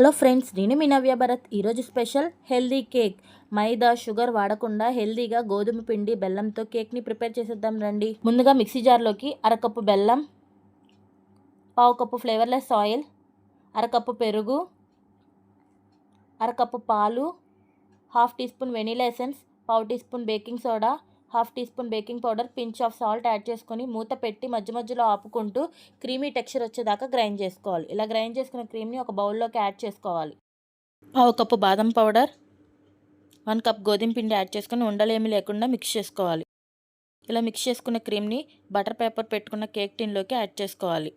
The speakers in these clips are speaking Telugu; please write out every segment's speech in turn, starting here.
హలో ఫ్రెండ్స్ నేను మీ నవ్య భరత్. ఈరోజు special healthy cake. Maida sugar వాడకుండా హెల్దీగా గోధుమ పిండి బెల్లంతో కేక్ని ప్రిపేర్ చేసేద్దాం రండి. ముందుగా మిక్సీ జార్లోకి అరకప్పు బెల్లం పావు కప్పు ఫ్లేవర్లెస్ ఆయిల్ అరకప్పు పెరుగు అరకప్పు పాలు half teaspoon vanilla essence పావు teaspoon baking soda half teaspoon baking powder pinch of salt add చేసుకొని మూత పెట్టి మధ్య మధ్యలో ఆపుకుంటూ క్రీమీ టెక్స్చర్ వచ్చేదాకా గ్రైండ్ చేసుకోవాలి. ఇలా గ్రైండ్ చేసుకున్న క్రీమ్ని ఒక బౌల్లోకి యాడ్ చేసుకోవాలి. పావు కప్పు బాదం పౌడర్ వన్ కప్ గోధుమ పిండి యాడ్ చేసుకొని ఉండలేమి లేకుండా మిక్స్ చేసుకోవాలి. ఇలా మిక్స్ చేసుకున్న క్రీమ్ని బటర్ పేపర్ పెట్టుకున్న కేక్ టిన్లోకి యాడ్ చేసుకోవాలి.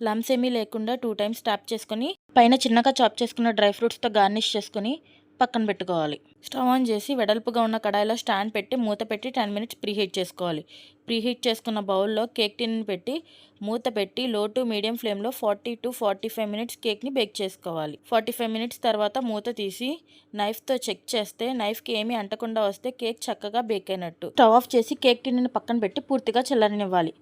లమ్స్ ఏమీ లేకుండా టూ టైమ్స్ ట్యాప్ చేసుకొని పైన చిన్నగా చాప్ చేసుకున్న డ్రై ఫ్రూట్స్తో గార్నిష్ చేసుకొని పక్కన పెట్టుకోవాలి. స్టవ్ ఆన్ చేసి వెడల్పుగా ఉన్న కడాయిలో స్టాండ్ పెట్టి మూత పెట్టి టెన్ మినిట్స్ ప్రీహీట్ చేసుకోవాలి. ప్రీహీట్ చేసుకున్న బౌల్లో కేక్ టిన్ పెట్టి మూత పెట్టి లో టు మీడియం ఫ్లేమ్లో forty to forty five minutes కేక్ని బేక్ చేసుకోవాలి. ఫార్టీ ఫైవ్ మినిట్స్ తర్వాత మూత తీసి నైఫ్తో చెక్ చేస్తే నైఫ్కి ఏమీ అంటకుండా వస్తే కేక్ చక్కగా బేక్ అయినట్టు. స్టవ్ ఆఫ్ చేసి కేక్ టిన్ని పక్కన పెట్టి పూర్తిగా చల్లనివ్వాలి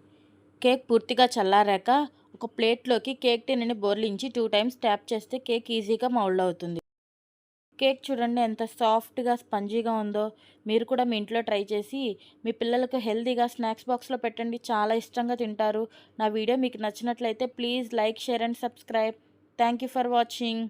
కేక్ పూర్తిగా చల్లారాక ఒక ప్లేట్లోకి కేక్ టిన్ని బోర్లించి టూ టైమ్స్ ట్యాప్ చేస్తే కేక్ ఈజీగా మౌల్డ్ అవుతుంది. కేక్ చూడండి ఎంత సాఫ్ట్గా స్పంజీగా ఉందో. మీరు కూడా మీ ఇంట్లో ట్రై చేసి మీ పిల్లలకు హెల్తీగా స్నాక్స్ బాక్స్లో పెట్టండి. చాలా ఇష్టంగా తింటారు. నా వీడియో మీకు నచ్చినట్లయితే please like share and subscribe. Thank you for watching.